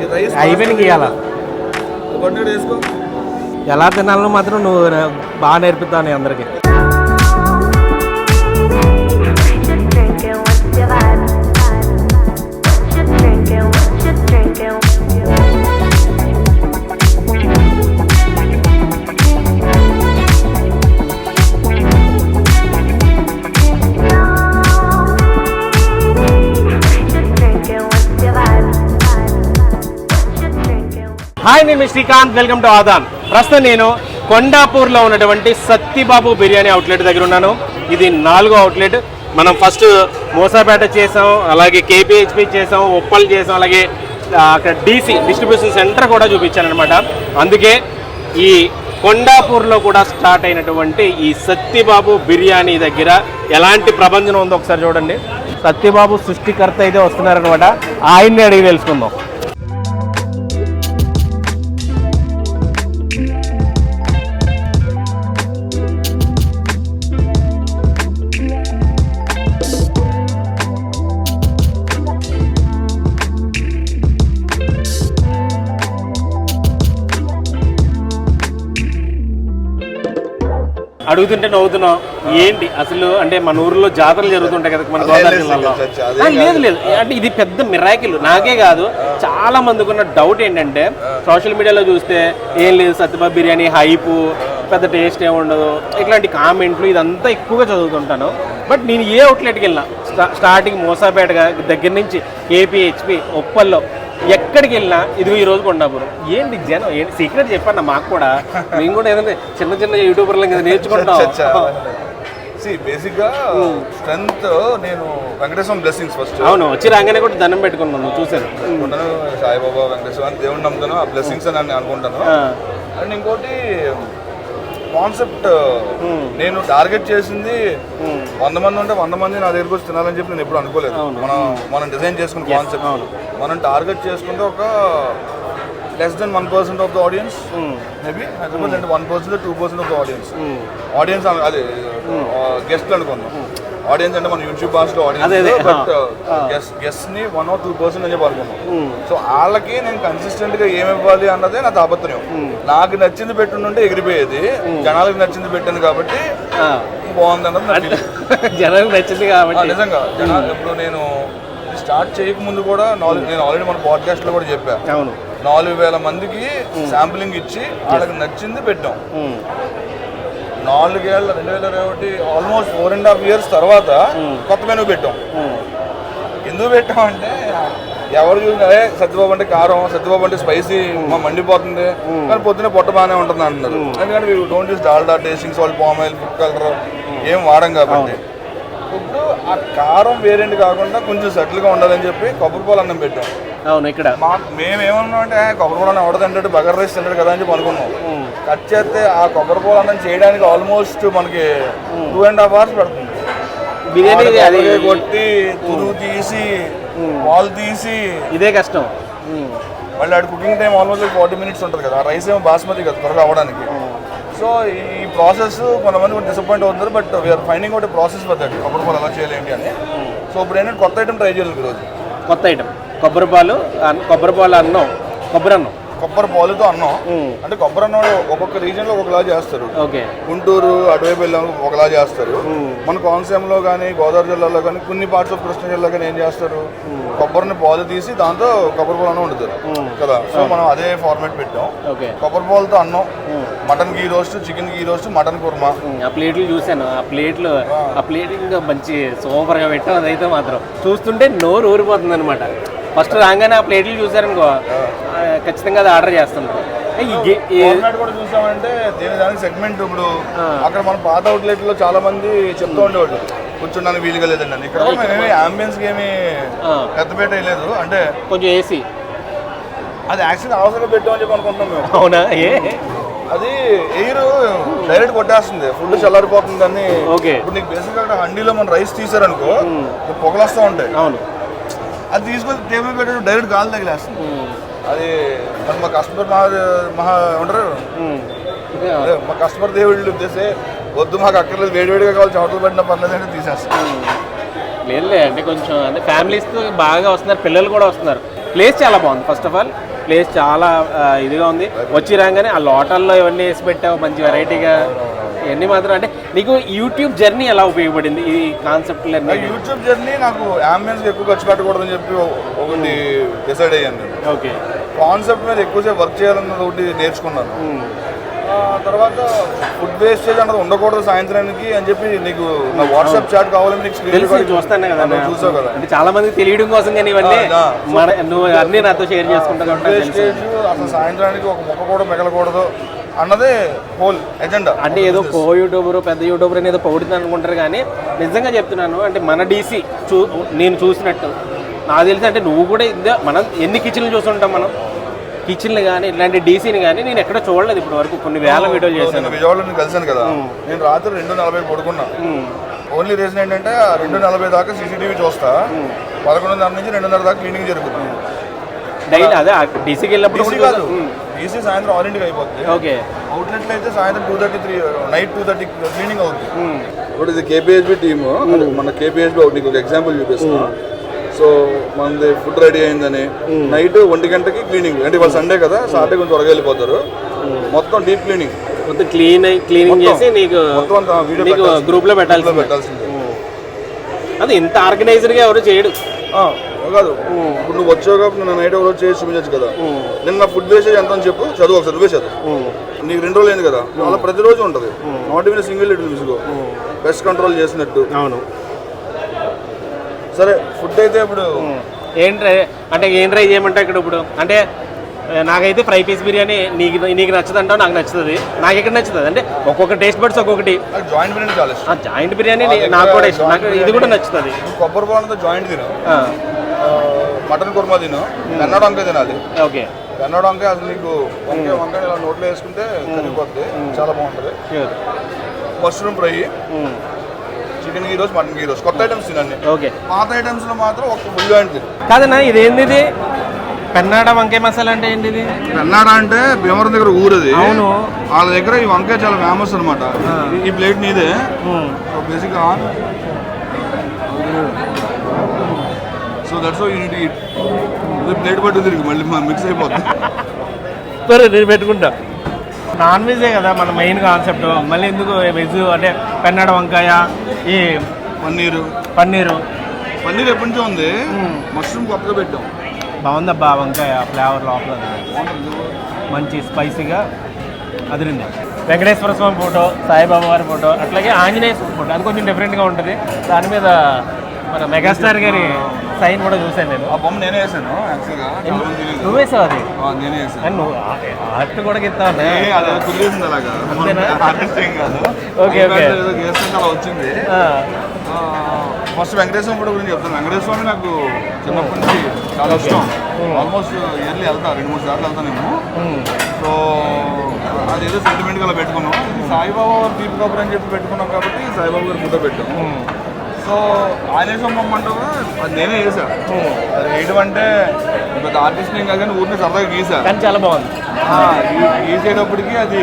ఈ రైస్ అయిపోయిన గీయాల కొట్టేడు వేసుకో. ఎలా తినాలో మాత్రం నువ్వు బాగా నేర్పుతావు నీ అందరికి. హాయ్ నేను మీ శ్రీకాంత్. Welcome to Aadhan. ప్రస్తుతం నేను కొండాపూర్లో ఉన్నటువంటి సత్తిబాబు బిర్యానీ అవుట్లెట్ దగ్గర ఉన్నాను. ఇది నాలుగో అవుట్లెట్. మనం ఫస్ట్ మోసాపేట చేసాం అలాగే కేపీహెచ్పి చేసాం ఉప్పల్ చేసాం అలాగే అక్కడ డీసీ డిస్ట్రిబ్యూషన్ సెంటర్ కూడా చూపించాను అనమాట అందుకే ఈ కొండాపూర్లో కూడా స్టార్ట్ అయినటువంటి ఈ సత్యబాబు బిర్యానీ దగ్గర ఎలాంటి ప్రబంధనం ఉందో ఒకసారి చూడండి. సత్యబాబు సృష్టికర్త అయితే వస్తున్నారనమాట ఆయన్ని అడిగి తెలుసుకుందాం. అడుగుతుంటే నవ్వుతున్నాం ఏంటి? అసలు అంటే మన ఊర్లో జాతరలు జరుగుతుంటాయి కదా మన గోదావరి జిల్లాలో. లేదు లేదు అంటే ఇది పెద్ద మిరాకిల్. నాకే కాదు. చాలా మందికి ఉన్న డౌట్ ఏంటంటే సోషల్ మీడియాలో చూస్తే ఏం లేదు సత్యబాబు బిర్యానీ హైపు పెద్ద టేస్ట్ ఏమి ఉండదు. ఇట్లాంటి కామెంట్లు ఇదంతా ఎక్కువగా చదువుతుంటాను. బట్ నేను ఏ అవుట్లెట్కి వెళ్ళినా స్టా- స్టార్టింగ్ మోసాపేట దగ్గర నుంచి ఏపీహెచ్పి ఉప్పల్లో ఎక్కడికి వెళ్ళినా ఇదిగో ఈ రోజు కొండాపురం. ఏంటి జనం? ఏంటి సీక్రెట్ చెప్పండి మాకు కూడా? మేము కూడా ఏదంటే చిన్న చిన్న యూట్యూబర్లు కదా నేర్చుకుంటాం సి బేసిక్గా స్ట్రెంత్ నేను వెంకటేశ్వరం బ్లెస్సింగ్స్ ఫస్ట్ అవును వచ్చి రాగానే కూడా దండం పెట్టుకున్నాను నువ్వు చూశాను. సాయిబాబా వెంకటేశ్వర అని దేవుడిని నమ్ముతాను ఆ బ్లెస్సింగ్స్ అని నేను అనుకుంటాను. అండ్ ఇంకోటి కాన్సెప్ట్ నేను టార్గెట్ చేసింది వంద మంది ఉంటే వంద మంది నా దగ్గరికి వచ్చి తినాలని చెప్పి నేను ఎప్పుడు అనుకోలేదు. మనం మనం డిజైన్ చేసుకున్న కాన్సెప్ట్. మనం టార్గెట్ చేసుకుంటే ఒక less than one percent of the audience maybe అంటే one percent two percent of the audience. Audience అదే గెస్ట్ అనుకుందాం. ఆడియన్స్ అంటే మన యూట్యూబ్ భాషలో ఆడియన్స్ బట్ గెస్ట్ని వన్ ఆర్ టూ పర్సెంట్ అని చెప్పి అనుకున్నాం ఉమ్. సో వాళ్ళకి నేను కన్సిస్టెంట్గా ఏమి ఇవ్వాలి అన్నదే నా తాపత్రయం. నాకు నచ్చింది పెట్టుంటే ఎగిరిపోయేది. జనాలకు నచ్చింది పెట్టాను కాబట్టి. బాగుంది అన్నది. జనానికి నచ్చింది కాబట్టి. నిజంగా. జనాలు ఇప్పుడు నేను స్టార్ట్ చేయక ముందు కూడా నాలుగు నేను ఆల్రెడీ మన పాడ్కాస్ట్లో కూడా చెప్పా. అవును. నాలుగు వేల మందికి శాంపులింగ్ ఇచ్చి వాళ్ళకి నచ్చింది పెట్టాం. నాలుగేళ్ళ రెండు వేల ఇరవై ఒకటి almost four and half years తర్వాత కొత్త మెనూ పెట్టాం. ఉమ్, ఎందుకు పెట్టామంటే ఎవరు చూసినా "ఏ, సత్యబాబు అంటే కారం సత్యబాబు అంటే స్పైసీ మా మండిపోతుంది. కానీ పొద్దున పొట్ట బాగానే ఉంటుంది అంటున్నారు ఎందుకంటే don't use Dalda tasting salt palm oil food colour ఏం వాడం కాబట్టి. ఇప్పుడు ఆ కారం వేరియంట్ కాకుండా కొంచెం సెటిల్గా ఉండాలని చెప్పి కొబ్బరి పాలు అన్నం పెట్టాం. అవును ఇక్కడ. మా మేము ఏమన్నాం అంటే "ఏ, కొబ్బరి పాలు అన్నం తింటాడు బగర్ రైస్ తింటాడు కదా అని చెప్పి అనుకున్నాం. కట్ చేస్తే ఆ కొబ్బరి పాలు అన్నం చేయడానికి ఆల్మోస్ట్ మనకి టూ అండ్ హాఫ్ అవర్స్ పడుతుంది. బిర్యానీ అది కొబ్బరికాయ కొట్టి తురుగు తీసి పాలు తీసి ఇదే కష్టం. ఉమ్, మళ్ళీ ఆడ cooking time almost forty minutes ఉంటుంది కదా. ఆ రైస్ ఏమో బాస్మతి కదా త్వరగా అవ్వడానికి. సో ఈ ప్రాసెస్ కొంతమంది కొంచెం డిసప్పాయింట్ అవుతున్నారు but we're finding out process that కొబ్బరి పాలు ఎలా చేయాలి ఏంటి అని. సో ఇప్పుడు ఏంటంటే కొత్త ఐటమ్ ట్రై చేయాలి ఈరోజు. కొత్త ఐటమ్ కొబ్బరి పాలు కొబ్బరి పాలు అన్నం కొబ్బరి అన్నం. కొబ్బరి పాలుతో అన్నం. అంటే కొబ్బరి అన్నం ఒక్కొక్క రీజన్లో ఒక్కొక్కలా చేస్తారు. ఓకే. గుంటూరు అటువైపు వెళ్ళాం ఒకలా చేస్తారు. మన కోనసీమలో కానీ గోదావరి జిల్లాలో కానీ కొన్ని పార్ట్స్ ఆఫ్ కృష్ణా జిల్లా కానీ ఏం చేస్తారు? కొబ్బరిని పాలు తీసి దాంతో కొబ్బరి పాలు అన్నం వండుతారు. కదా? సో మనం అదే ఫార్మాట్ పెట్టాం. కొబ్బరి పాలతో అన్నం. Mutton ghee roast chicken ghee roast mutton kurma ఆ ప్లేట్లు చూశాను. ఆ ప్లేట్లు ఆ. ప్లేట్ ఇంకా మంచి సూపర్గా పెట్టాం. అదైతే మాత్రం చూస్తుంటే నోరు ఊరిపోతుంది అనమాట ఫస్ట్ రాగానే ఆ ప్లేట్లు చూసారనుకో ఖచ్చితంగా అది ఆర్డర్ గే- ఫార్మాట్ కూడా చూసామంటే దేని దానికి సెగ్మెంట్ ఇప్పుడు. అక్కడ మన పాత అవుట్లెట్లో చాలా మంది చెప్తూ ఉండేవాళ్ళు. కూర్చోడానికి వీలుగా లేదండి ఇక్కడ కూడా మేమేమి అంబియన్స్ ఏమి పెద్దపేట వేయలేదు అంటే కొంచెం ఏసీ అది యాక్చువల్లీ అవసరంగా పెట్టామని చెప్పి అనుకుంటున్నాం మేము. అవునా? ఏ? అది ఎయిర్ డైరెక్ట్ కొట్టేస్తుంది. ఫుడ్ చల్లారిపోతుంది అని ఓకే. ఇప్పుడు నీకు బేసిక్ అక్కడ హండీలో మన రైస్ తీసారనుకో పొగలు వస్తూ ఉంటాయి. అవును. అది తీసుకొని టేబుల్ పెట్టాడు డైరెక్ట్ గాలి తగిలేస్తుంది. అది మా కస్టమర్ మహా మహా ఉమ్. అదే మా కస్టమర్ దేవుళ్ళు ఉద్దేశే వద్దు మాకు అక్కర్లేదు వేడివేడిగా కావాలి చోటలు పెట్టినా పర్లేదు అంటే తీసేస్తాం లేదులే అంటే కొంచెం అంటే ఫ్యామిలీస్తో బాగా వస్తున్నారు పిల్లలు కూడా వస్తున్నారు. ప్లేస్ చాలా బాగుంది ఫస్ట్ ఆఫ్ ఆల్ ప్లేస్ చాలా ఇదిగా ఉంది. వచ్చి రాగానే ఆ లోటల్లో ఇవన్నీ వేసి పెట్టావు మంచి వెరైటీగా ఇవన్నీ మాత్రం అంటే నీకు యూట్యూబ్ జర్నీ ఎలా ఉపయోగపడింది? ఈ అన్నీ? యూట్యూబ్ జర్నీ నాకు అంబియన్స్ ఎక్కువ ఖర్చు పెట్టకూడదని చెప్పి ఒకటి డిసైడ్ అయ్యాను నేను. ఓకే. కాన్సెప్ట్ మీద ఎక్కువసేపు వర్క్ చేయాలన్నది ఒకటి నేర్చుకున్నాను. తర్వాత ఫుడ్ వేస్టేజ్ అన్నది ఉండకూడదు సాయంత్రానికి అని చెప్పి నీకు నా వాట్సాప్ చాట్ కావాలని నీకు recording చూస్తానే కదా చూసావు కదా. అంటే చాలా మందికి తెలియడం కోసం కానీ ఇవన్నీ నువ్వు అన్ని నాతో షేర్ చేసుకుంటా కాబట్టి నాకు తెలుసు. వేస్టేజ్ అసలు సాయంత్రానికి ఒక మొక్క కూడా మిగలకూడదు. అన్నదే హోల్ ఎజెండా అంటే ఏదో కో యూట్యూబర్ పెద్ద యూట్యూబర్ అని ఏదో పొగుడుతుంది అనుకుంటారు కానీ నిజంగా చెప్తున్నాను అంటే మన డీసీ చూ నేను చూసినట్టు. నాకు తెలిసి అంటే నువ్వు కూడా ఇందా మనం ఎన్ని కిచెన్లు చూస్తుంటాం మనం? కిచెన్లు కానీ ఇలాంటి డీసీని కానీ నేను ఎక్కడ చూడలేదు ఇప్పటి వరకు. కొన్ని వేల వీడియోలు చేశాను. విజయవాడలో నేను కలిసాను కదా. నేను రాత్రి రెండు నలభై పడుకున్నా. ఓన్లీ రీజన్ ఏంటంటే ఆ రెండు నలభై దాకా సీసీటీవీ చూస్తా. పదకొండున్నర నుంచి రెండున్నర దాకా క్లీనింగ్ జరుగుతుంది. డైలీ అదే డీసీకి వెళ్ళినప్పుడు కాదు. ఈసీ సాయంత్రం ఆరింటికి అయిపోతుంది ఓకే. అవుట్లెట్లు అయితే సాయంత్రం two thirty three night two thirty cleaning అవుతుంది ఇప్పుడు ఇది కేపీహెచ్బి టీమ్ మన కేపీహెచ్బి నీకు ఒక ఎగ్జాంపుల్ చూపిస్తాను సో మనది ఫుడ్ రెడీ అయిందని. నైట్ ఒంటి గంటకి క్లీనింగ్ అంటే ఇవాళ సండే కదా సాటర్డే కొంచెం త్వరగా వెళ్ళిపోతారు. మొత్తం డీప్ క్లీనింగ్ మొత్తం క్లీన్ క్లీనింగ్ చేసి నీకు గ్రూప్లో పెట్టాల్సి పెట్టాల్సిందే. అది ఇంత ఆర్గనైజర్గా ఎవరు చేయడు. ఆ, కాదు. ఇప్పుడు నువ్వు వచ్చావు కాబట్టి నిన్న నైట్ ఎవరో చేసి చూపించచ్చు కదా. నిన్న ఫుడ్ వేసేజ్ ఎంత అని చెప్పు చదువు ఒకసారి నువ్వే చదువు నీకు రెండు రోజులు అయింది కదా అలా ప్రతిరోజు ఉంటుంది. నాట్ ఈవెన్ సింగిల్ లిటిల్ మిస్గో బెస్ట్ కంట్రోల్ చేసినట్టు. అవును. సరే ఫుడ్ అయితే ఇప్పుడు ఏం ట్రై అంటే ఏం ట్రై చేయమంటే ఇక్కడ ఇప్పుడు? అంటే నాకైతే ఫ్రై పీస్ బిర్యానీ నీకు నీకు నచ్చదు అంటావు నాకు నచ్చుతుంది. నాకు ఎక్కడ నచ్చుతుంది? అంటే ఒక్కొక్క టేస్ట్ బడ్స్ ఒక్కొక్కటి. జాయింట్ బిర్యానీ చాలా జాయింట్ బిర్యానీ నాకు కూడా ఇష్టం. నాకు ఇది కూడా నచ్చుతుంది. కొబ్బరి బాగుంటుందో జాయింట్ మటన్ కుర్మా తిను. కన్నడ వంకాయ తినాలి. ఓకే. కన్నడ వంకాయ అసలు నీకు వంకాయ వంకాయ ఇలా నోట్లో వేసుకుంటే సరిపోద్ది. చాలా బాగుంటుంది. Sure mushroom fry. Chicken gyros mutton gyros కొత్త ఐటమ్స్ తినండి. ఓకే. పాత ఐటమ్స్లో మాత్రం ఒక ఫుల్ తిను. కాదన్నా ఇది కన్నడ వంకాయ మసాలా అంటే ఏంటి ఇది కన్నడ అంటే భీమవరం దగ్గర ఊరది. అవును. వాళ్ళ దగ్గర ఈ వంకాయ చాలా ఫేమస్ అనమాట ఈ ప్లేట్ నీదే. మ్మ్. So that's unit eat plate పట్టు తిరిగి మళ్ళీ మిక్స్ అయిపోతుంది సరే నేను పెట్టుకుంటా. నాన్ వెజే కదా మన మెయిన్ కాన్సెప్ట్ మళ్ళీ ఎందుకు వెజ్ అంటే కన్నడ వంకాయ ఈ పన్నీరు. పన్నీరు. పన్నీర్ ఎప్పటి నుంచో ఉంది. మష్రూమ్ కొత్తగా పెట్టాం. బాగుందబ్బా వంకాయ ఫ్లేవర్ లోపల. మంచి స్పైసీగా అదిరింది. వెంకటేశ్వర స్వామి ఫోటో సాయిబాబా వారి ఫోటో అట్లాగే ఆంజనేయ స్వామి ఫోటో అది కొంచెం డిఫరెంట్గా ఉంటుంది. దాని మీద మన మెగాస్టార్ గారి సైన్ కూడా చూశాను నేను. ఆ బొమ్మ నేనే వేసాను యాక్చువల్గా తెలియదు. నువ్వేసావు అది? నేనే వేసాను. నువ్వు ఆర్ట్ కూడా కుదిరేసింది అలాగా. అంతేనా? ఆర్టిస్ట్ ఏం కాదు. Okay, okay. iPad లో ఏదో చేస్తుంటే అలా వచ్చింది. ఫస్ట్ వెంకటేశ్వర స్వామి గురించి చెప్తాను. వెంకటేశ్వర స్వామి నాకు చిన్నప్పటి నుంచి చాలా ఇష్టం. ఆల్మోస్ట్ ఇయర్లీ వెళ్తా రెండు మూడు సార్లు వెళ్తానేమో సో అది ఏదో సెంటిమెంట్గా అలా పెట్టుకున్నాం. సాయిబాబా దీప్ కబర్ అని చెప్పి పెట్టుకున్నాం కాబట్టి సాయిబాబా గారి ఫోటో పెట్టాం. సో బొమ్మ అంటే కూడా అది నేనే వేసా అది వేయడం అంటే పెద్ద ఆర్టిస్ట్ ఏం కాదు కానీ ఊరిని సరదాగా గీసా కానీ చాలా బాగుంది. ఆ, గీ- గీసేటప్పటికి అది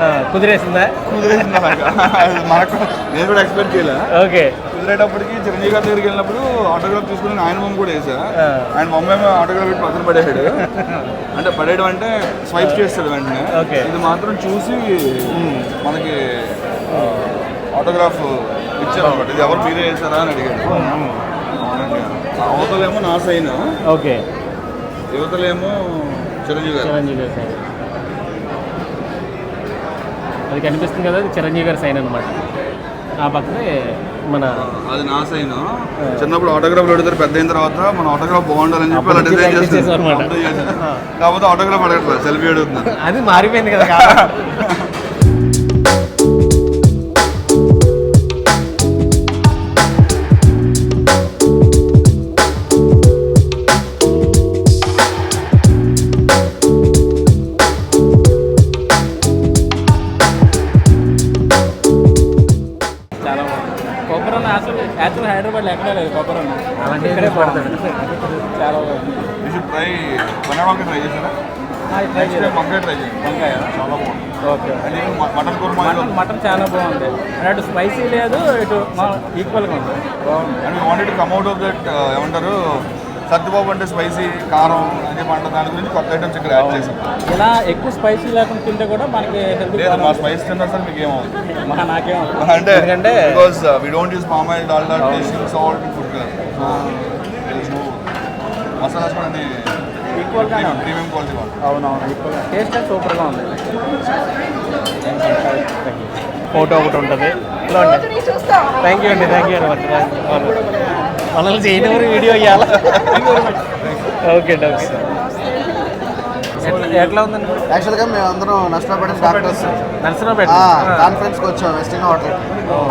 ఆ, కుదిరేసిందా? కుదిరేసింది అలాగా అది మనకు నేను కూడా ఎక్స్పెక్ట్ చేయలే. ఓకే. కుదిరేటప్పటికి చిరంజీవి గారి దగ్గరికి వెళ్ళినప్పుడు ఆటోగ్రాఫ్ తీసుకుని ఆయన బొమ్మ కూడా వేసా ఆ. ఆయన బొమ్మ ఏమో ఆటోగ్రాఫ్ పెట్టి పక్కన పడేసాడు అంటే పడేయడం అంటే స్వైప్ చేస్తాడు వెంటనే. ఓకే. ఇది మాత్రం చూసి మనకి ఆటోగ్రాఫ్ ఇచ్చారు అనమాట ఇది ఎవరు మీరే వేసారా అని అడిగాడు. అవతలేమో నా సైన్. ఓకే. యువతలేమో చిరంజీవి గారు. చిరంజీవి గారి సైన్. అది కనిపిస్తుంది కదా అది చిరంజీవి గారి సైన్ అనమాట ఆ పక్కనే మన అది నా సైన్. చిన్నప్పుడు ఆటోగ్రాఫ్ అడుగుతారు పెద్ద అయిన తర్వాత మన ఆటోగ్రాఫ్ బాగుండాలని చెప్పి అలా డిజైన్ చేస్తారు. కాకపోతే ఆటోగ్రాఫ్ అడగట్లేదు సెల్ఫీ అడుగుతున్నారు అది మారిపోయింది కదా చాలా బాగుంది. అటు స్పైసీ లేదు ఇటు ఈక్వల్గా ఉంది. బాగుంది. And wanted come out of that ఏమంటారు? సత్యబాబు అంటే స్పైసీ కారం అని అంటారు దాని గురించి కొత్త ఐటమ్స్ ఇక్కడ యాడ్ చేసాం ఇలా ఎక్కువ స్పైసీ లేకుండా తింటే కూడా మనకి లేదు మా స్పైస్ తిన్నా సార్ మీకు ఏమవుతుంది? మా అంటే ఎందుకంటే- because we don't use palm oil Dalda tasting salt food masalas కూడా అన్ని ప్రీమియం క్వాలిటీ అవునవును ఈక్వల్గా టేస్ట్ సూపర్గా ఉంది. ఫోటో ఒకటి ఉంటుంది. థ్యాంక్ యూ అండి థ్యాంక్ యూ వెరీ మచ్ మనల్ని చేయనివారు వీడియో ఇవ్వాలా ఓకే ఓకే ఎట్లా ఉందండి? యాక్చువల్గా మేము అందరం నష్టపడిన డాక్టర్స్ నరసరావుపేట. కాన్ఫరెన్స్కి వచ్చాం వెస్టిన్ హోటల్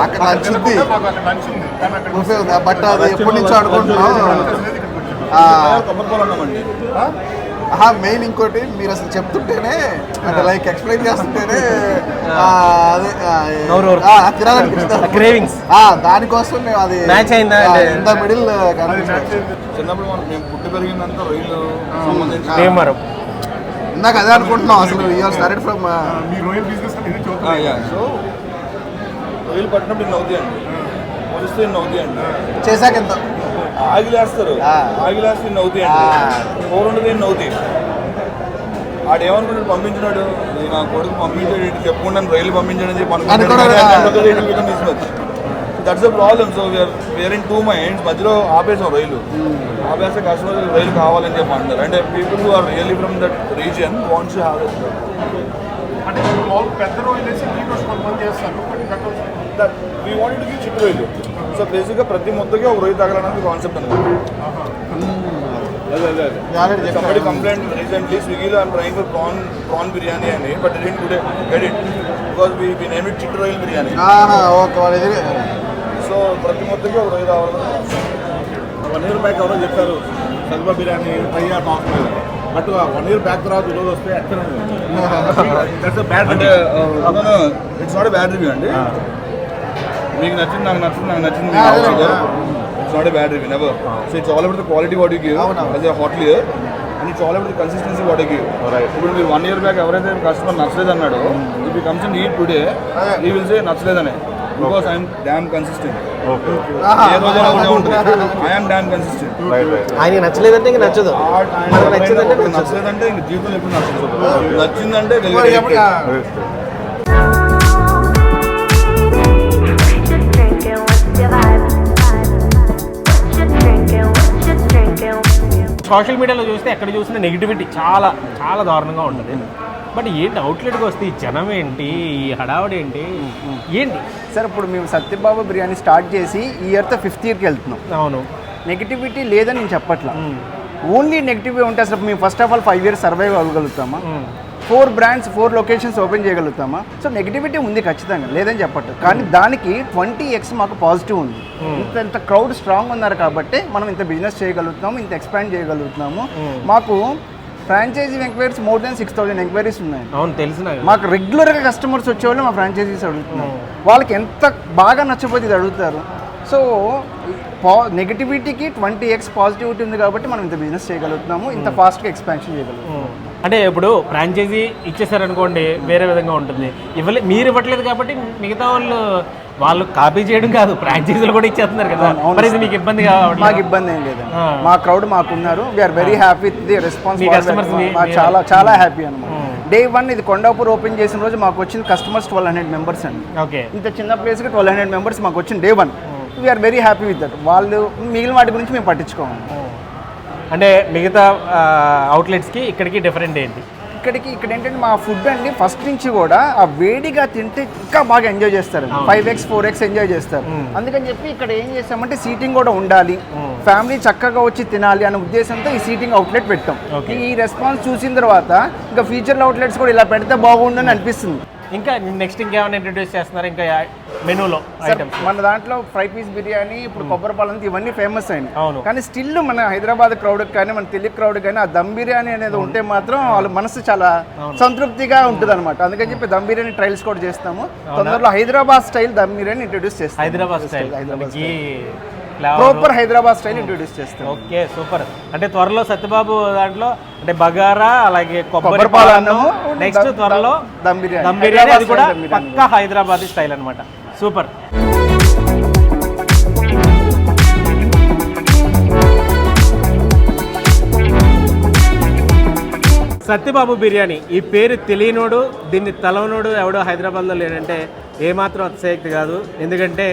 అక్కడ లంచ్ ఉంది. బట్ అది ఎప్పటి నుంచో అనుకుంటున్నాం. మెయిన్ ఇంకోటి మీరు అసలు చెప్తుంటేనే అంటే లైక్ ఎక్స్ప్లెయిన్ చేస్తుంటేనే దానికోసం మేము అది Match అయిందా అంటే? ఇంత మిడిల్ చిన్నప్పుడు మనం మేము పుట్టి పెరిగిందంతా రొయ్యలు సంబంధించి ఇందాక అదే అనుకుంటున్నాం అసలు యూఆర్ స్టార్టెడ్ ఫ్రమ్ సో రొయ్యలు పట్టినప్పుడు ఇన్ని అవుతాయండి. పొలిస్తే ఇన్ని అవుతాయండి. చేశాక ఎంత? ఆగిలేస్తారు. ఆగిలేస్తే ఇన్ని ఆ. అవుతాయండి కూర ఉండదు ఇన్ని అవుతాయి ఆడు ఏమనుకున్నాడు పంపించినాడు? "ఈ నా కొడుకు పంపించాడు ఇటు చెప్పుకుంటే రైలు పంపించాడని చెప్పి. That's a problem so we are we are in two minds మధ్యలో ఆపేసాం రైలు. ఆపేస్తే కస్టమర్ రైలు కావాలని చెప్పి అంటారు అంటే people who are really from that region wants have అంటే పెద్ద రోజులు వేసి చేస్తారు. వీ వాంట్ టు గివ్ చిట్ రొయ్యలు సో బేసిక్గా ప్రతి ముద్దకి ఒక రొయ్య తగలడానికి కాన్సెప్ట్ అనమాట. అదే అదే అదే. ఆల్రెడీ somebody complained recently స్విగ్గీలో I'm trying for prawn prawn biryani అని but didn't today get it because we we name it chit రొయ్యల్ బిర్యానీ సో ప్రతి ముద్దకి ఒక రొయ్య రావాలి వన్ ఇయర్ బ్యాక్ ఎవరో చెప్పారు సల్వా బిర్యానీ ట్రై చేయాలి అవసరం బట్ వన్ ఇయర్ బ్యాక్ తర్వాత ఈరోజు వస్తే ఎక్కడ బ్యాడ్ అంటే ఇట్స్ నాట్ బ్యాడ్ రివ్యూ అండి. మీకు నచ్చింది నాకు నచ్చింది నాకు నచ్చింది. It's not bad review never so it's all about the quality what you give. As a hotelier and it's all about the consistency what you give ఇప్పుడు మీరు వన్ ఇయర్ బ్యాక్ ఎవరైతే కస్టమర్ నచ్చలేదు అన్నాడో if you comes in eat today ఈ will say నచ్చలేదనే. Because I'm damn consistent ఏ రోజైనా ఒకటే ఉంటుంది. ఐఎమ్ డ్యామ్ కన్సిస్టెంట్ ఆయన నచ్చలేదంటే ఇంక నచ్చదు. నచ్చలేదంటే ఇంక జీవితంలో ఎప్పుడు నచ్చదు. నచ్చిందంటే సోషల్ మీడియాలో చూస్తే ఎక్కడ చూసినా నెగిటివిటీ చాలా చాలా దారుణంగా ఉంటుంది. బట్ ఏంటి అవుట్లెట్కి వస్తే ఈ జనం ఏంటి ఈ హడావుడి ఏంటి ఏంటి? సార్ ఇప్పుడు మేము సత్యబాబు బిర్యానీ స్టార్ట్ చేసి ఈ ఇయర్తో ఫిఫ్త్ ఇయర్కి వెళ్తున్నాం. అవును. నెగిటివిటీ లేదని నేను చెప్పట్లా. ఓన్లీ నెగిటివ్ ఉంటే అసలు మేము first of all five years survive అవ్వగలుగుతామా? Four brands four locations open చేయగలుగుతామా? So negativity ఉంది ఖచ్చితంగా లేదని చెప్పట్టు కానీ దానికి ట్వంటీ ఎక్స్ మాకు పాజిటివ్ ఉంది. ఇంత ఇంత క్రౌడ్ స్ట్రాంగ్ ఉన్నారు కాబట్టి మనం ఇంత బిజినెస్ చేయగలుగుతున్నాము ఇంత ఎక్స్పాండ్ చేయగలుగుతున్నాము. మాకు franchise enquiries more than six thousand enquiries ఉన్నాయి. అవును తెలిసిన మాకు రెగ్యులర్గా కస్టమర్స్ వచ్చేవాళ్ళు మా ఫ్రాంచైజీస్ అడుగుతున్నారు. వాళ్ళకి ఎంత బాగా నచ్చపోతే ఇది అడుగుతారు. సో పా నెగిటివిటీకి ట్వంటీ ఎక్స్ పాజిటివిటీ ఉంది కాబట్టి మనం ఇంత బిజినెస్ చేయగలుగుతున్నాము ఇంత ఫాస్ట్గా ఎక్స్పాన్షన్ చేయగలుగుతాము అంటే ఇప్పుడు ఫ్రాంచైజీ ఇచ్చేసారనుకోండి వేరే విధంగా ఉంటుంది. ఇవ్వలే మీరు ఇవ్వట్లేదు కాబట్టి మిగతా వాళ్ళు వాళ్ళు కాపీ చేయడం కాదు ఫ్రాంచైజీలు కూడా ఇచ్చేస్తున్నారు కదా. మరి ఇది మీకు ఇబ్బంది మాకు కావట్లేదు ఇబ్బంది ఏం లేదు. మా crowd మాకున్నారు. We are very happy the response మీ- చాలా చాలా హ్యాపీ అనమాట Hmm. డే వన్ ఇది కొండాపూర్ ఓపెన్ చేసిన రోజు మాకు వచ్చిన కస్టమర్స్ ట్వెల్వ్ హండ్రెడ్ మెంబర్స్ అండి. ఓకే. ఇంత చిన్న ప్లేస్కి ట్వెల్వ్ హండ్రెడ్ మెంబర్స్ మాకు వచ్చిన day one we are very happy with that వాళ్ళు మిగిలిన వాటి గురించి మేము పట్టించుకోము. అంటే మిగతా అవుట్లెట్స్కి ఇక్కడికి డిఫరెంట్ ఏంటి? ఇక్కడికి ఇక్కడ ఏంటంటే మా ఫుడ్ అండి ఫస్ట్ నుంచి కూడా ఆ వేడిగా తింటే ఇంకా బాగా ఎంజాయ్ చేస్తారు. Five X four X enjoy చేస్తారు. అందుకని చెప్పి ఇక్కడ ఏం చేస్తామంటే సీటింగ్ కూడా ఉండాలి. ఫ్యామిలీ చక్కగా వచ్చి తినాలి అనే ఉద్దేశంతో ఈ సీటింగ్ అవుట్లెట్ పెట్టాం. ఈ రెస్పాన్స్ చూసిన తర్వాత ఇంకా ఫ్యూచర్ అవుట్లెట్స్ కూడా ఇలా పెడితే బాగుండని అనిపిస్తుంది. ఇంకా నెక్స్ట్ ఇంకేమైనా ఇంట్రడ్యూస్ చేస్తున్నారు? ఇంకా మెనూలో ఐటమ్స్ మన దాంట్లో ఫ్రై పీస్ బిర్యానీ ఇప్పుడు కొబ్బరి పాలంత ఇవన్నీ ఫేమస్ అయింది అవును. కానీ స్టిల్ మన హైదరాబాద్ క్రౌడ్ కానీ మన తెలుగు క్రౌడ్ కానీ ఆ దమ్ బిర్యానీ అనేది ఉంటే మాత్రం వాళ్ళ మనసు చాలా సంతృప్తిగా ఉంటుంది అనమాట అందుకని చెప్పి దమ్ బిర్యానీ ట్రయల్స్ కూడా చేస్తాము. తొందరలో హైదరాబాద్ స్టైల్ దమ్ బిర్యానీ ఇంట్రొడ్యూస్ చేస్తాం Hyderabad style Hyderabad proper Hyderabad style introduce చేస్తాం ఓకే సూపర్. అంటే త్వరలో సత్యబాబు దాంట్లో అంటే బగారా అలాగే కొబ్బరి పాలన్నము, నెక్స్ట్ త్వరలో దమ్ బిర్యానీ. అది కూడా. పక్కా హైదరాబాద్ స్టైల్ అన్నమాట. సూపర్. సత్యబాబు బిర్యానీ. ఈ పేరు తెలియనోడు దీన్ని తలవనోడు ఎవడో హైదరాబాద్లో లేడంటే ఏమాత్రం అతిశయక్తి కాదు. ఎందుకంటే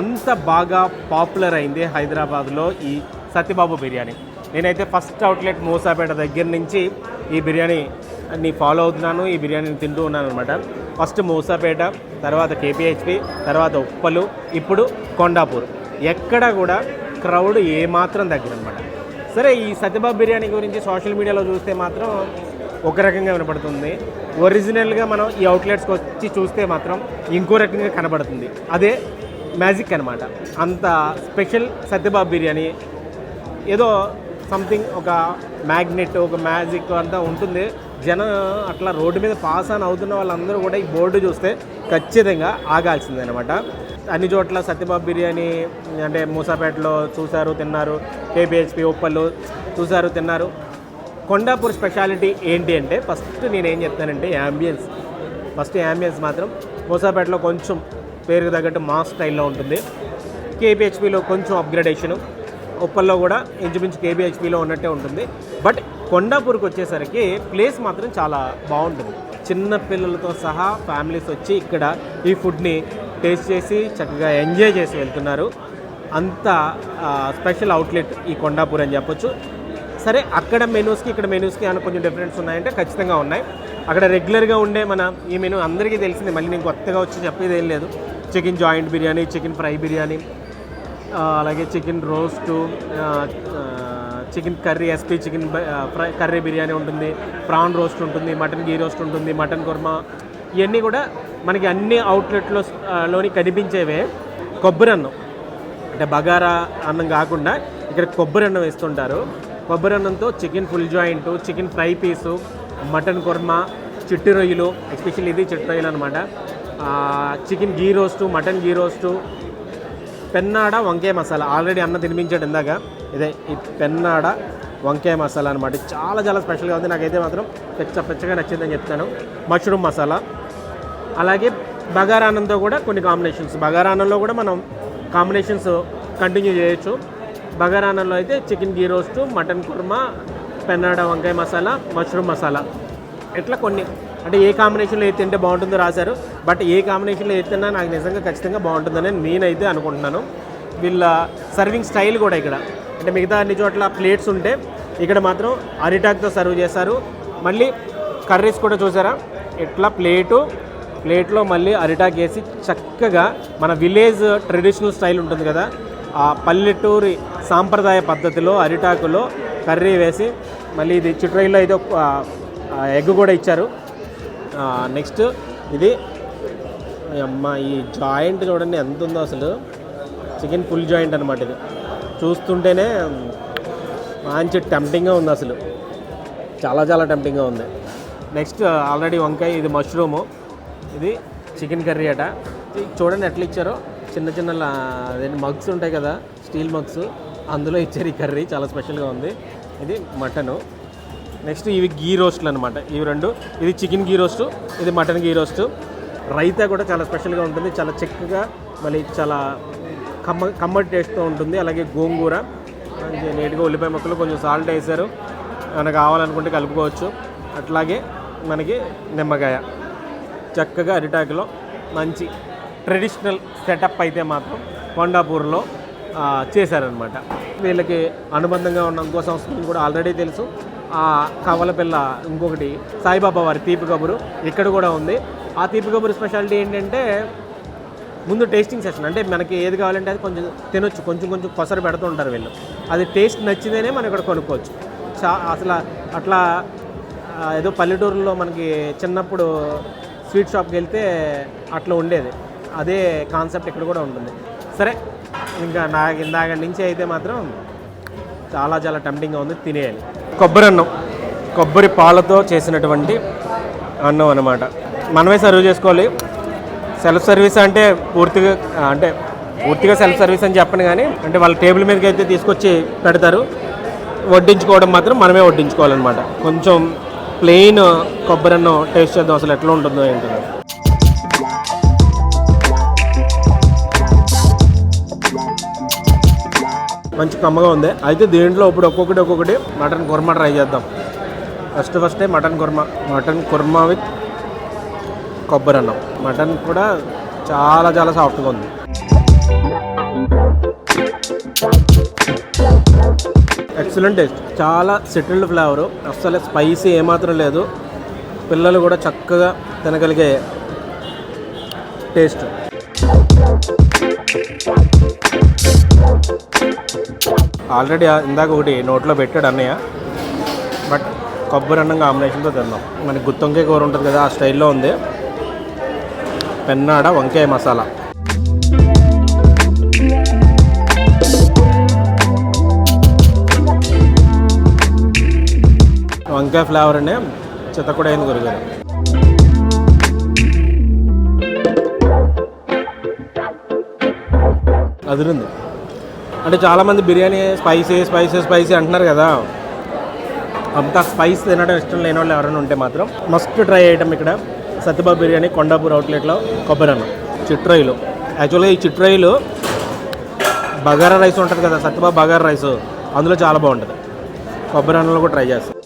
అంత బాగా పాపులర్ అయింది హైదరాబాద్లో ఈ సత్యబాబు బిర్యానీ. నేనైతే ఫస్ట్ అవుట్లెట్ మూసాపేట దగ్గర నుంచి ఈ బిర్యానీని ఫాలో అవుతున్నాను ఈ బిర్యానీని తింటూ ఉన్నాను అనమాట ఫస్ట్ మూసాపేట తర్వాత కేపీహెచ్పి తర్వాత ఉప్పలు ఇప్పుడు కొండాపూర్. ఎక్కడ కూడా క్రౌడ్ ఏమాత్రం దగ్గర అనమాట సరే ఈ సత్యబాబు బిర్యానీ గురించి సోషల్ మీడియాలో చూస్తే మాత్రం ఒక రకంగా వినపడుతుంది. ఒరిజినల్గా మనం ఈ అవుట్లెట్స్కి వచ్చి చూస్తే మాత్రం ఇంకో రకంగా కనబడుతుంది. అదే మ్యాజిక్ అనమాట అంత స్పెషల్ సత్యబాబు బిర్యానీ ఏదో సంథింగ్ ఒక మ్యాగ్నెట్ ఒక మ్యాజిక్ అంతా ఉంటుంది. జనం అట్లా రోడ్డు మీద పాస్ ఆన్ అవుతున్న వాళ్ళందరూ కూడా ఈ బోర్డు చూస్తే ఖచ్చితంగా ఆగాల్సిందే అనమాట అన్ని చోట్ల సత్యబాబు బిర్యానీ అంటే మూసాపేటలో చూశారు తిన్నారు. కేపిహెచ్పి ఉప్పల్లో చూశారు తిన్నారు. కొండాపూర్ స్పెషాలిటీ ఏంటి అంటే ఫస్ట్ నేను ఏం చెప్తానంటే యాంబియన్స్ ఫస్ట్ యాంబియన్స్ మాత్రం మూసాపేటలో కొంచెం పేరుకు తగ్గట్టు మాస్ స్టైల్లో ఉంటుంది. కేపీహెచ్పిలో కొంచెం అప్గ్రేడేషను ఉప్పల్లో కూడా ఇంచుమించు కేబిహెచ్పిలో ఉన్నట్టే ఉంటుంది. బట్ కొండాపూర్కి వచ్చేసరికి ప్లేస్ మాత్రం చాలా బాగుంటుంది. చిన్న పిల్లలతో సహా ఫ్యామిలీస్ వచ్చి ఇక్కడ ఈ ఫుడ్ని టేస్ట్ చేసి చక్కగా ఎంజాయ్ చేసి వెళ్తున్నారు. అంత స్పెషల్ అవుట్లెట్ ఈ కొండాపూర్ అని చెప్పొచ్చు. సరే అక్కడ మెనూస్కి ఇక్కడ మెనూస్కి అని కొంచెం డిఫరెన్స్ ఉన్నాయంటే ఖచ్చితంగా ఉన్నాయి. అక్కడ రెగ్యులర్గా ఉండే మన ఈ మెనూ అందరికీ తెలిసింది. మళ్ళీ నేను కొత్తగా వచ్చి చెప్పేది ఏం లేదు. Chicken joint biryani chicken fry biryani అలాగే chicken roast chicken curry SP chicken fry curry biryani ఉంటుంది. ప్రాన్ రోస్ట్ ఉంటుంది మటన్ గీ రోస్ట్ ఉంటుంది మటన్ కుర్మా ఇవన్నీ కూడా మనకి అన్ని అవుట్లెట్లో లోని కనిపించేవే కొబ్బరి అన్నం. అంటే బగారా అన్నం కాకుండా ఇక్కడ కొబ్బరి అన్నం వేస్తుంటారు. కొబ్బరి అన్నంతో chicken full joint chicken fry piece mutton korma చిట్టి రొయ్యలు ఎస్పెషల్లీ ఇది చిట్టి రొయ్యలు అనమాట chicken ghee roast mutton ghee roast Pennada వంకాయ మసాలా. ఆల్రెడీ అన్న తినిపించాడు ఇందాక. ఇదే ఈ పెన్నాడ వంకాయ మసాలా అనమాట చాలా చాలా స్పెషల్గా ఉంది. నాకైతే మాత్రం పెచ్చ పెచ్చగా నచ్చిందని చెప్తాను. మష్రూమ్ మసాలా. అలాగే బగారా అన్నంతో కూడా కొన్ని కాంబినేషన్స్. బగారాన్నంలో కూడా మనం కాంబినేషన్స్ కంటిన్యూ చేయొచ్చు. బగారానంలో అయితే chicken ghee roast mutton korma Pennada వంకాయ మసాలా మష్రూమ్ మసాలా. ఇట్లా కొన్ని. అంటే ఏ కాంబినేషన్లో ఏ తింటే బాగుంటుందో రాశారు. బట్ ఏ కాంబినేషన్లో ఏ తిన్నా నాకు నిజంగా ఖచ్చితంగా బాగుంటుందని నేనైతే అనుకుంటున్నాను. వీళ్ళ సర్వింగ్ స్టైల్ కూడా ఇక్కడ. అంటే మిగతా అన్ని చోట్ల ప్లేట్స్ ఉంటే ఇక్కడ మాత్రం అరిటాక్తో సర్వ్ చేశారు. మళ్ళీ కర్రీస్ కూడా చూసారా? ఇట్లా ప్లేటు ప్లేట్లో మళ్ళీ అరిటాక్ వేసి చక్కగా మన విలేజ్ ట్రెడిషనల్ స్టైల్ ఉంటుంది కదా ఆ పల్లెటూరి సాంప్రదాయ పద్ధతిలో అరిటాకులో కర్రీ వేసి మళ్ళీ ఇది చిట్రైల్లో అయితే ఎగ్ కూడా ఇచ్చారు. నెక్స్ట్ ఇది అమ్మ ఈ జాయింట్ చూడండి ఎంత ఉందో అసలు. చికెన్ ఫుల్ జాయింట్ అనమాట ఇది. చూస్తుంటేనే మంచి టెంప్టింగ్గా ఉంది అసలు. చాలా చాలా టెంప్టింగ్గా ఉంది. నెక్స్ట్ ఆల్రెడీ వంకాయ ఇది మష్రూము. ఇది చికెన్ కర్రీ అట. ఇది చూడండి ఎట్లా ఇచ్చారో. చిన్న చిన్న అదేంటి మగ్స్ ఉంటాయి కదా స్టీల్ మగ్స్ అందులో ఇచ్చారు ఈ కర్రీ చాలా స్పెషల్గా ఉంది. ఇది మటను. నెక్స్ట్ ఇవి గీ రోస్ట్లు అనమాట ఇవి రెండు. ఇది చికెన్ గీ రోస్టు ఇది మటన్ గీ రోస్టు రైతా కూడా చాలా స్పెషల్గా ఉంటుంది. చాలా చక్కగా మళ్ళీ చాలా కమ్మ కమ్మటి టేస్ట్తో ఉంటుంది. అలాగే గోంగూర. నీట్గా ఉల్లిపాయ ముక్కలు కొంచెం సాల్ట్ వేసారు మనకు కావాలనుకుంటే కలుపుకోవచ్చు. అట్లాగే మనకి నిమ్మకాయ. చక్కగా అరిటాకులో మంచి ట్రెడిషనల్ సెటప్ అయితే మాత్రం కొండాపూర్లో చేశారనమాట వీళ్ళకి అనుబంధంగా ఉన్న ఇంకో సంస్కృతి కూడా ఆల్రెడీ తెలుసు. ఆ కవలపిల్ల ఇంకొకటి సాయిబాబా వారి తీపి కబురు ఇక్కడ కూడా ఉంది. ఆ తీపి కబురు స్పెషాలిటీ ఏంటంటే ముందు టేస్టింగ్ సెషన్ అంటే మనకి ఏది కావాలంటే అది కొంచెం తినొచ్చు. కొంచెం కొంచెం కొసరు పెడుతూ ఉంటారు వీళ్ళు. అది టేస్ట్ నచ్చితేనే మనం ఇక్కడ కొనుక్కోవచ్చు. చా అసలు అట్లా ఏదో పల్లెటూరులో మనకి చిన్నప్పుడు స్వీట్ షాప్కి వెళ్తే అట్లా ఉండేది. అదే కాన్సెప్ట్ ఇక్కడ కూడా ఉంటుంది. సరే ఇంకా నాకు ఇందాక నుంచి అయితే మాత్రం చాలా చాలా టెంప్టింగ్గా ఉంది తినేయాలి. కొబ్బరి అన్నం కొబ్బరి పాలతో చేసినటువంటి అన్నం అనమాట మనమే సర్వ్ చేసుకోవాలి. సెల్ఫ్ సర్వీస్ అంటే పూర్తిగా అంటే పూర్తిగా సెల్ఫ్ సర్వీస్ అని చెప్పను కానీ అంటే వాళ్ళ టేబుల్ మీదకి అయితే తీసుకొచ్చి పెడతారు. వడ్డించుకోవడం మాత్రం మనమే వడ్డించుకోవాలన్నమాట. కొంచెం ప్లెయిన్ కొబ్బరి అన్నం టేస్ట్ చేద్దాం అసలు ఎట్లా ఉంటుందో ఏంటో. మంచి కమ్మగా ఉంది. అయితే దీంట్లో ఇప్పుడు ఒక్కొక్కటి ఒక్కొక్కటి మటన్ కుర్మా ట్రై చేద్దాం. ఫస్ట్ ఫస్టే mutton korma. Mutton korma with కొబ్బరి అన్నం. మటన్ కూడా చాలా చాలా సాఫ్ట్గా ఉంది. Excellent taste. చాలా సెటిల్డ్ ఫ్లేవరు. అస్సలు స్పైసీ ఏమాత్రం లేదు. పిల్లలు కూడా చక్కగా తినగలిగే టేస్ట్. ఆల్రెడీ ఇందాక ఒకటి నోట్లో పెట్టాడు అన్నయ్య. బట్ కొబ్బరి అన్నం కాంబినేషన్తో తిన్నాం. మనకి గుత్తొంకాయ కూర ఉంటుంది కదా ఆ స్టైల్లో ఉంది. పెన్నాడ వంకాయ మసాలా. వంకాయ ఫ్లేవర్ అనే చిత్త గురుగారు. అదిరింది. అంటే చాలామంది బిర్యానీ స్పైసీ స్పైసీ స్పైసీ అంటున్నారు కదా. అంత స్పైస్ తినడం ఇష్టం లేని వాళ్ళు ఎవరైనా ఉంటే మాత్రం మస్ట్ ట్రై ఐటమ్ ఇక్కడ సత్యబాబు బిర్యానీ కొండాపూర్ అవుట్లెట్లో కొబ్బరి అన్నం చిట్రాయిలు యాక్చువల్గా ఈ చిట్రాయిలు బగారా రైస్ ఉంటుంది కదా సత్యబాబు బగారా రైస్. అందులో చాలా బాగుంటుంది. కొబ్బరి అన్నంలో కూడా ట్రై చేస్తాం.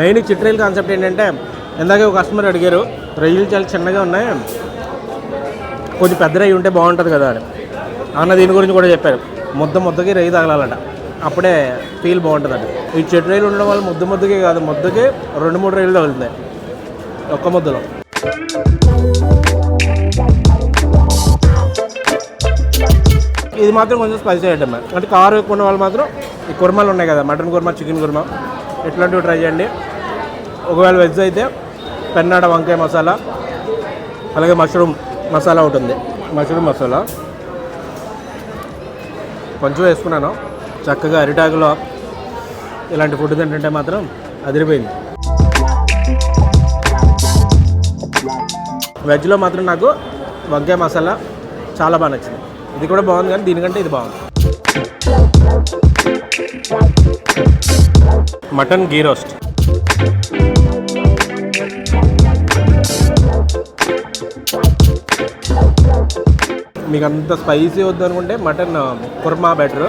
మెయిన్ చిట్రైల్ కాన్సెప్ట్ ఏంటంటే ఇందాకే ఒక కస్టమర్ అడిగారు రొయ్యలు చాలా చిన్నగా ఉన్నాయి. కొంచెం పెద్ద రొయ్యి ఉంటే బాగుంటుంది కదా అని. అన్న దీని గురించి కూడా చెప్పారు. ముద్ద ముద్దకి రై తగలాలట. అప్పుడే ఫీల్ బాగుంటుందంట. ఈ చెట్టు రైలు ఉండడం వల్ల ముద్ద ముద్దకి కాదు ముద్దకి రెండు మూడు రైలు తగులుతాయి ఒక్క ముద్దలో. ఇది మాత్రం కొంచెం స్పైసీ ఐటమ్. అంటే కారు ఎక్కువ ఉన్న వాళ్ళు మాత్రం ఈ కుర్మాలు ఉన్నాయి కదా మటన్ కుర్మా చికెన్ కుర్మా ఇట్లాంటివి ట్రై చేయండి. ఒకవేళ వెజ్ అయితే పెన్నాడ వంకాయ మసాలా అలాగే మష్రూమ్ మసాలా ఉంటుంది. మష్రూమ్ మసాలా. కొంచెం వేసుకున్నాను. చక్కగా అరిటాకులో ఇలాంటి ఫుడ్ తింటుంటే మాత్రం అదిరిపోయింది. వెజ్లో మాత్రం నాకు వంకాయ మసాలా చాలా బాగా నచ్చింది. ఇది కూడా బాగుంది కానీ దీనికంటే ఇది బాగుంది. Mutton ghee roast. మీకు అంత స్పైసీ వద్దు అనుకుంటే మటన్ కుర్మా బెటర్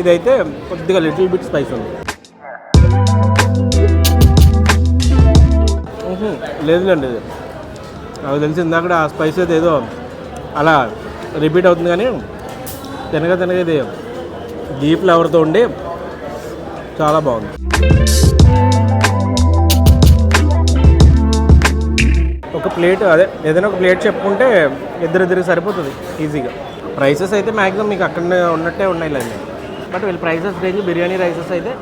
ఇదైతే కొద్దిగా లిటిల్ బిట్ స్పైస్ ఉంది. ఉహు, లేదులేండి ఇది. నాకు తెలిసి ఇందాక ఆ స్పైస్ అయితే ఏదో అలా రిపీట్ అవుతుంది కానీ తినగా తినగా ఇది గీ ఫ్లేవర్తో ఉండి చాలా బాగుంది. ఒక ప్లేట్ అదే ఏదైనా ఒక ప్లేట్ చెప్పుకుంటే ఇద్దరిద్దరికి సరిపోతుంది ఈజీగా ప్రైసెస్ అయితే మ్యాక్సిమం మీకు అక్కడనే ఉన్నట్టే ఉన్నాయి లేండి బట్ వీళ్ళ ప్రైసెస్ రేంజ్ బిర్యానీ రైసెస్ అయితే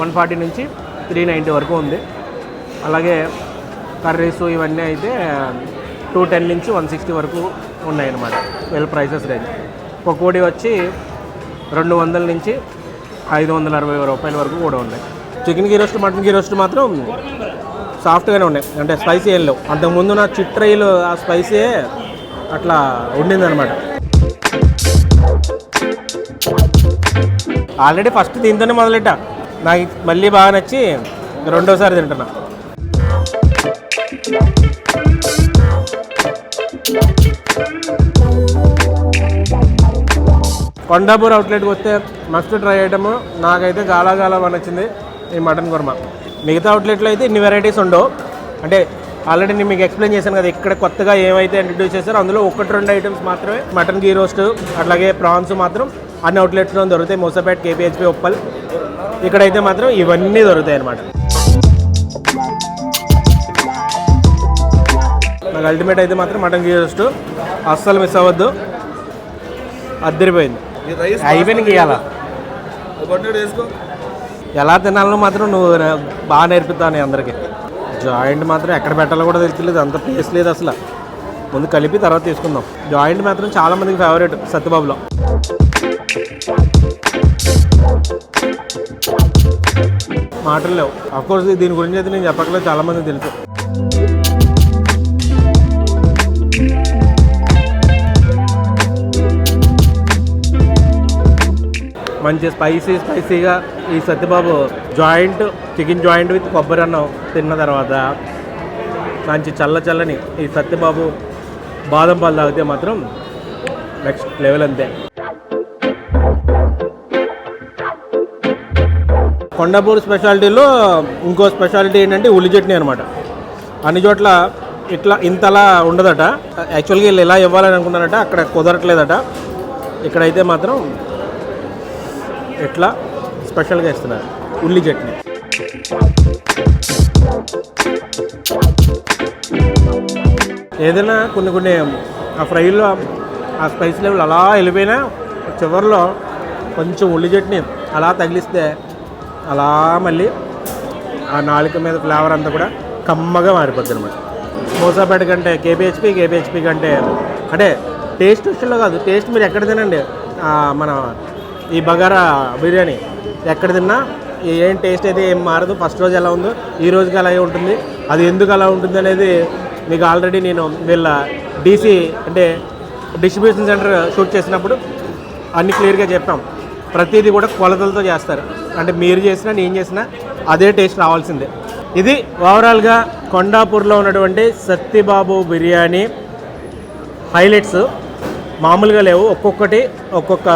వన్ ఫార్టీ నుంచి త్రీ నైంటీ వరకు ఉంది. అలాగే కర్రీస్ ఇవన్నీ అయితే టూ టెన్ నుంచి వన్ సిక్స్టీ వరకు ఉన్నాయన్నమాట వీళ్ళ ప్రైసెస్ రేంజ్ పకోడీ వచ్చి రెండు వందల నుంచి ఐదు వందల అరవై రూపాయల వరకు కూడా ఉన్నాయి. Chicken ghee roast mutton ghee roast మాత్రం సాఫ్ట్గానే ఉన్నాయి. అంటే స్పైసీ ఏం లేవు. అంతకుముందు నా చిట్రైలు ఆ స్పైసీయే అట్లా ఉండిందనమాట ఆల్రెడీ ఫస్ట్ దీంతోనే మొదలెట్టా. నాకు మళ్ళీ బాగా నచ్చి రెండోసారి తింటున్నా. కొండాపూర్ అవుట్లెట్కి వస్తే మస్ట్ ట్రై ఐటమ్ నాకైతే గాలా గాలా బాగా నచ్చింది ఈ మటన్ కుర్మా. మిగతా అవుట్లెట్లో అయితే ఇన్ని వెరైటీస్ ఉండవు. అంటే ఆల్రెడీ నేను మీకు ఎక్స్ప్లెయిన్ చేశాను కదా ఇక్కడ కొత్తగా ఏమైతే ఇంట్రడ్యూస్ చేశారో అందులో ఒకటి రెండు ఐటమ్స్ మాత్రమే మటన్ గీ రోస్ట్ అట్లాగే ప్రాన్స్ మాత్రం అన్ని అవుట్లెట్స్లో దొరుకుతాయి. మోసపేట్ కేపీహెచ్పి ఉప్పల్. ఇక్కడైతే మాత్రం ఇవన్నీ దొరుకుతాయి అన్నమాట. నాకు అల్టిమేట్ అయితే మాత్రం మటన్ గీ రోస్ట్ అస్సలు మిస్ అవ్వద్దు. అద్దరిపోయింది. అయిపోయిన గీయాలా ఎలా తినాలో మాత్రం నువ్వు బాగా నేర్పుతావు నీ అందరికీ. జాయింట్ మాత్రం ఎక్కడ పెట్టాలో కూడా తెలియలేదు అంత ప్లేస్ లేదు అసలు. ముందు కలిపి తర్వాత తీసుకుందాం. జాయింట్ మాత్రం చాలా మందికి ఫేవరెట్ సత్యబాబులో. మాటలు లేవు. అఫ్కోర్స్ దీని గురించి అయితే నేను చెప్పకలేదు చాలామంది తెలుసు. మంచి స్పైసీ స్పైసీగా ఈ Satyababu joint chicken joint with కొబ్బరి అన్నం తిన్న తర్వాత మంచి చల్ల చల్లని ఈ సత్యబాబు బాదం పాలు తాగితే మాత్రం నెక్స్ట్ లెవెల్ అంతే. కొండాపూర్ స్పెషాలిటీలో ఇంకో స్పెషాలిటీ ఏంటంటే ఉల్లి చట్నీ అనమాట అన్ని చోట్ల ఇట్లా ఇంతలా ఉండదట. యాక్చువల్గా వీళ్ళు ఇలా ఇవ్వాలని అనుకున్నారట అక్కడ కుదరట్లేదట. ఇక్కడైతే మాత్రం ఎట్లా? స్పెషల్గా ఇస్తున్నారు. ఉల్లి చట్నీ. ఏదైనా కొన్ని కొన్ని ఆ ఫ్రైలో ఆ స్పైస్ లెవెల్ అలా వెళ్ళిపోయినా చివరిలో కొంచెం ఉల్లి చట్నీ అలా తగిలిస్తే అలా మళ్ళీ ఆ నాలుక మీద ఫ్లేవర్ అంతా కూడా కమ్మగా మారిపోద్ది అనమాట మోసాపేట కంటే కేపీహెచ్పి కేపీహెచ్పి కంటే అంటే టేస్ట్ విషయంలో కాదు. టేస్ట్ మీరు ఎక్కడ తినండి? మన ఈ బగారా బిర్యానీ ఎక్కడ తిన్నా ఏం టేస్ట్ అయితే ఏం మారదు. ఫస్ట్ రోజు ఎలా ఉందో ఈ రోజుకి అలాగే ఉంటుంది. అది ఎందుకు అలా ఉంటుంది అనేది మీకు ఆల్రెడీ నేను వీళ్ళ డీసీ అంటే డిస్ట్రిబ్యూషన్ సెంటర్ షూట్ చేసినప్పుడు అన్ని క్లియర్గా చెప్పాం. ప్రతిదీ కూడా కొలతలతో చేస్తారు. అంటే మీరు చేసినా నేను చేసినా అదే టేస్ట్ రావాల్సిందే. ఇది ఓవరాల్గా కొండాపూర్లో ఉన్నటువంటి సత్యబాబు బిర్యానీ. హైలైట్స్ మామూలుగా లేవు. ఒక్కొక్కటి ఒక్కొక్క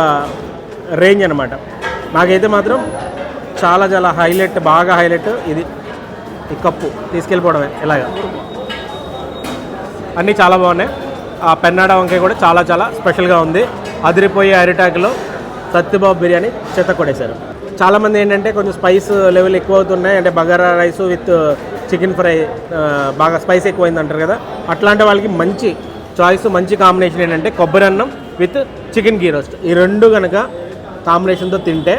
రేంజ్ అనమాట నాకైతే మాత్రం చాలా చాలా హైలైట్ బాగా హైలైట్ ఇది. ఈ కప్పు తీసుకెళ్ళిపోవడమే ఇలాగా అన్నీ చాలా బాగున్నాయి. ఆ పెన్నాడ వంకాయ కూడా చాలా చాలా స్పెషల్గా ఉంది. అదిరిపోయే అరిటాకులో సత్యబాబు బిర్యానీ చెత్త కొట్టేశారు. చాలామంది ఏంటంటే కొంచెం స్పైస్ లెవెల్ ఎక్కువ అవుతున్నాయి అంటే bagara rice with chicken fry బాగా స్పైస్ ఎక్కువైంది అంటారు కదా. అట్లాంటి వాళ్ళకి మంచి చాయిస్ మంచి కాంబినేషన్ ఏంటంటే కొబ్బరి అన్నం విత్ చికెన్ గీ రోస్ట్ ఈ రెండు కనుక కాంబినేషన్తో తింటే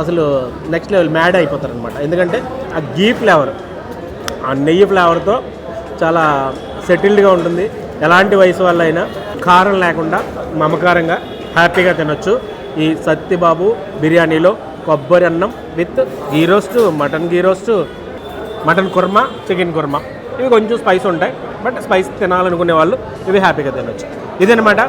అసలు నెక్స్ట్ లెవెల్ మ్యాడ్ అయిపోతారు అనమాట ఎందుకంటే ఆ గీ ఫ్లేవర్ ఆ నెయ్యి ఫ్లేవర్తో చాలా సెటిల్డ్గా ఉంటుంది. ఎలాంటి వయసు వల్ల అయినా కారం లేకుండా మమకారంగా హ్యాపీగా తినొచ్చు. ఈ సత్యబాబు బిర్యానీలో కొబ్బరి అన్నం with ghee roast mutton ghee roast mutton korma chicken korma. ఇవి కొంచెం స్పైస్ ఉంటాయి బట్ స్పైస్ తినాలనుకునే వాళ్ళు ఇవి హ్యాపీగా తినొచ్చు. ఇదనమాట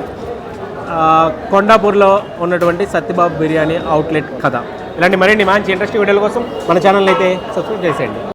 కొండాపూర్లో ఉన్నటువంటి సత్యబాబు బిర్యానీ అవుట్లెట్ కథ. ఇలాంటి మరిన్ని మంచి ఇంట్రెస్టింగ్ వీడియోల కోసం మన ఛానల్ అయితే సబ్స్క్రైబ్ చేసేయండి.